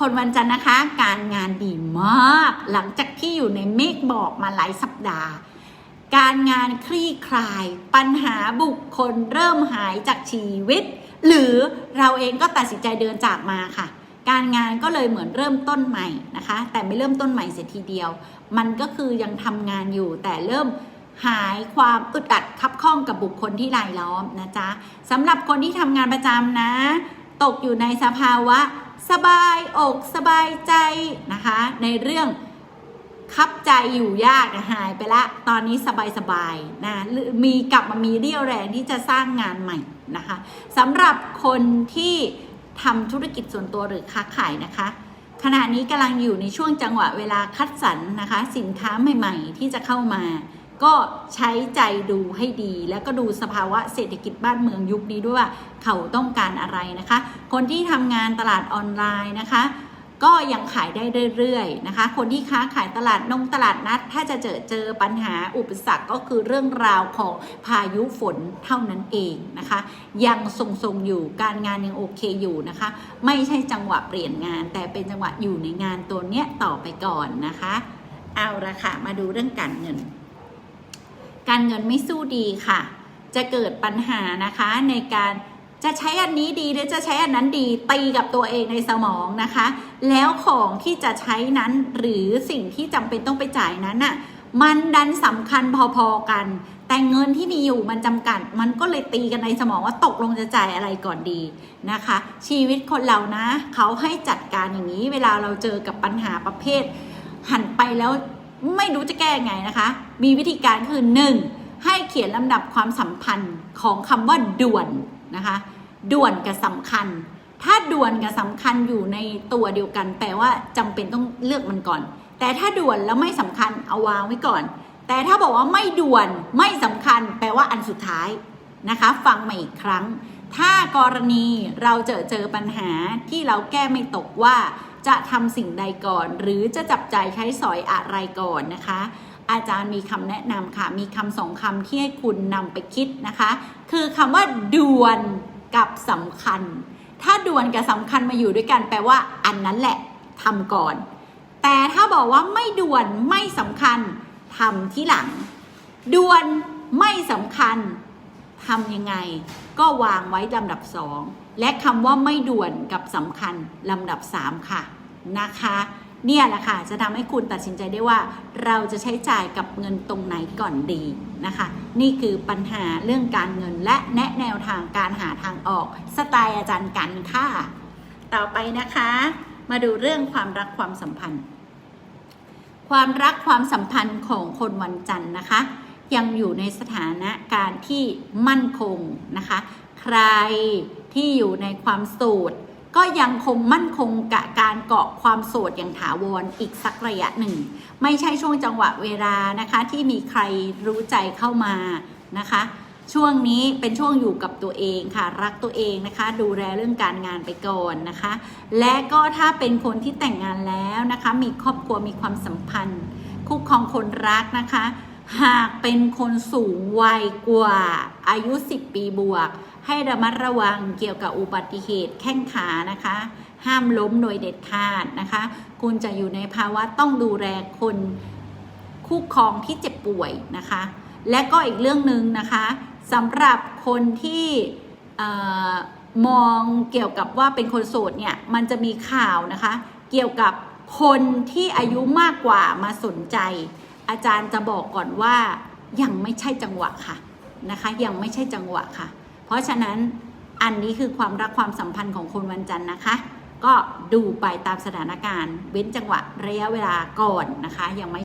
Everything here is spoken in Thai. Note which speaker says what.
Speaker 1: คนวันจันทร์นะคะ การงานดีมาก หลังจากที่อยู่ในเมฆบอกมาหลายสัปดาห์ การงานคลี่คลาย ปัญหาบุคคลเริ่มหายจากชีวิต หรือเราเองก็ตัดสินใจเดินจากมาค่ะ การงานก็เลยเหมือนเริ่มต้นใหม่นะคะ แต่ไม่เริ่มต้นใหม่เสียทีเดียว มันก็คือยังทำงานอยู่แต่เริ่มหายความอึดอัดคับข้องกับบุคคลที่รายล้อมนะจ๊ะสำหรับคนที่ทำงานประจำนะ ตกอยู่ในสภาวะ สบายอกสบายใจนะคะ ในเรื่องคับใจอยู่ยากหายไปละ ตอนนี้สบายๆนะหรือมีกลับมามีเรี่ยวแรงที่จะสร้างงานใหม่นะคะสำหรับคนที่ทำธุรกิจส่วนตัวหรือค้าขายนะคะ ขณะนี้กำลังอยู่ในช่วงจังหวะเวลาคัดสรรนะคะ สินค้าใหม่ ๆ ที่จะเข้ามา ก็ใช้ใจดูให้ดี แล้วก็ดูสภาวะเศรษฐกิจบ้านเมืองยุคนี้ด้วยว่าเขาต้องการอะไรนะคะ คนที่ทำงานตลาดออนไลน์นะคะ ก็ยังขายได้เรื่อยๆนะคะ คนที่ค้าขายตลาดนงตลาดนัด ถ้าจะเจอเจอปัญหาอุปสรรคก็คือเรื่องราวของพายุฝนเท่านั้นเองนะคะ ยังทรงๆอยู่การงานยังโอเคอยู่นะคะ ไม่ใช่จังหวะเปลี่ยนงาน แต่เป็นจังหวะอยู่ในงานตัวเนี้ยต่อไปก่อนนะคะ เอาละค่ะมาดูเรื่องการเงิน การเงินไม่สู้ดีค่ะ จะเกิดปัญหานะคะในการจะใช้อันนี้ดีหรือจะใช้อันนั้นดีตีกับตัวเองในสมองนะคะ แล้วของที่จะใช้นั้นหรือสิ่งที่จำเป็นต้องไปจ่ายนั้นน่ะมันดันสำคัญพอๆกัน แต่เงินที่มีอยู่มันจำกัด มันก็เลยตีกันในสมองว่าตกลงจะจ่ายอะไรก่อนดีนะคะ ชีวิตคนเรานะ เขาให้จัดการอย่างนี้ เวลาเราเจอกับปัญหาประเภท หันไปแล้ว ไม่รู้จะแก้ไงนะคะ มีวิธีการคือหนึ่งให้เขียนลำดับความสัมพันธ์ของคำว่าด่วนนะคะ ด่วนกับสำคัญ ถ้าด่วนกับสำคัญอยู่ในตัวเดียวกัน แปลว่าจำเป็นต้องเลือกมันก่อน แต่ถ้าด่วนแล้วไม่สำคัญเอาวางไว้ก่อน แต่ถ้าบอกว่าไม่ด่วนไม่สำคัญ แปลว่าอันสุดท้ายนะคะ ฟังใหมาอีกครั้ง ถ้ากรณีเราเจอเจอปัญหาที่เราแก้ไม่ตกว่า จะทำสิ่งใดก่อน หรือจะจับจ่ายใช้สอยอะไรก่อนนะคะ อาจารย์มีคำแนะนำค่ะ มีคำสองคำที่ให้คุณนำไปคิดนะคะ คือคำว่าด่วนกับสำคัญ ถ้าด่วนกับสำคัญมาอยู่ด้วยกันแปลว่า อันนั้นแหละทำก่อน แต่ถ้าบอกว่าไม่ด่วนไม่สำคัญทำที่หลัง ด่วนไม่สำคัญทำยังไง ก็วางไว้ลำดับสองและคำว่าไม่ด่วนกับสำคัญลำดับสามค่ะ นะคะ เนี่ยแหละค่ะจะทำให้คุณตัดสินใจได้ว่า เราจะใช้จ่ายกับเงินตรงไหนก่อนดีนะคะ นี่คือปัญหาเรื่องการเงินและแนะแนวทางการหาทางออก สไตล์อาจารย์กันค่ะ ต่อไปนะคะ มาดูเรื่องความรักความสัมพันธ์ ความรักความสัมพันธ์ของคนวันจันทร์นะคะ ยังอยู่ในสถานะการที่มั่นคงนะคะ ใครที่อยู่ในความโสด ก็ยังคงมั่นคงกับการเกาะความโสดอย่างถาวรอีกสักระยะหนึ่ง ไม่ใช่ช่วงจังหวะเวลานะคะที่มีใครรู้ใจเข้ามานะคะช่วงนี้เป็นช่วงอยู่กับตัวเองค่ะ รักตัวเองนะคะ ดูแลเรื่องการงานไปก่อนนะคะ และก็ถ้าเป็นคนที่แต่งงานแล้วนะคะ มีครอบครัวมีความสัมพันธ์ คู่ครองคนรักนะคะ หากเป็นคนสูงวัยกว่าอายุ 10 ปีบวก ให้ระมัดระวังเกี่ยวกับอุบัติเหตุแข้งขานะคะ ห้ามล้มโดยเด็ดขาดนะคะ คุณจะอยู่ในภาวะต้องดูแลคนคู่ครองที่เจ็บป่วยนะคะ และก็อีกเรื่องหนึ่งนะคะสำหรับคนที่มองเกี่ยวกับว่าเป็นคนโสดเนี่ยมันจะมีข่าวนะคะ เกี่ยวกับคนที่อายุมากกว่ามาสนใจ อาจารย์จะบอกก่อนว่ายังไม่ใช่จังหวะค่ะนะคะยังไม่ใช่จังหวะค่ะ เพราะฉะนั้นอันนี้คือความรักความสัมพันธ์ของคนวันจันทร์นะคะ ก็ดูไปตามสถานการณ์ เว้นจังหวะระยะเวลาก่อนนะคะยังไม่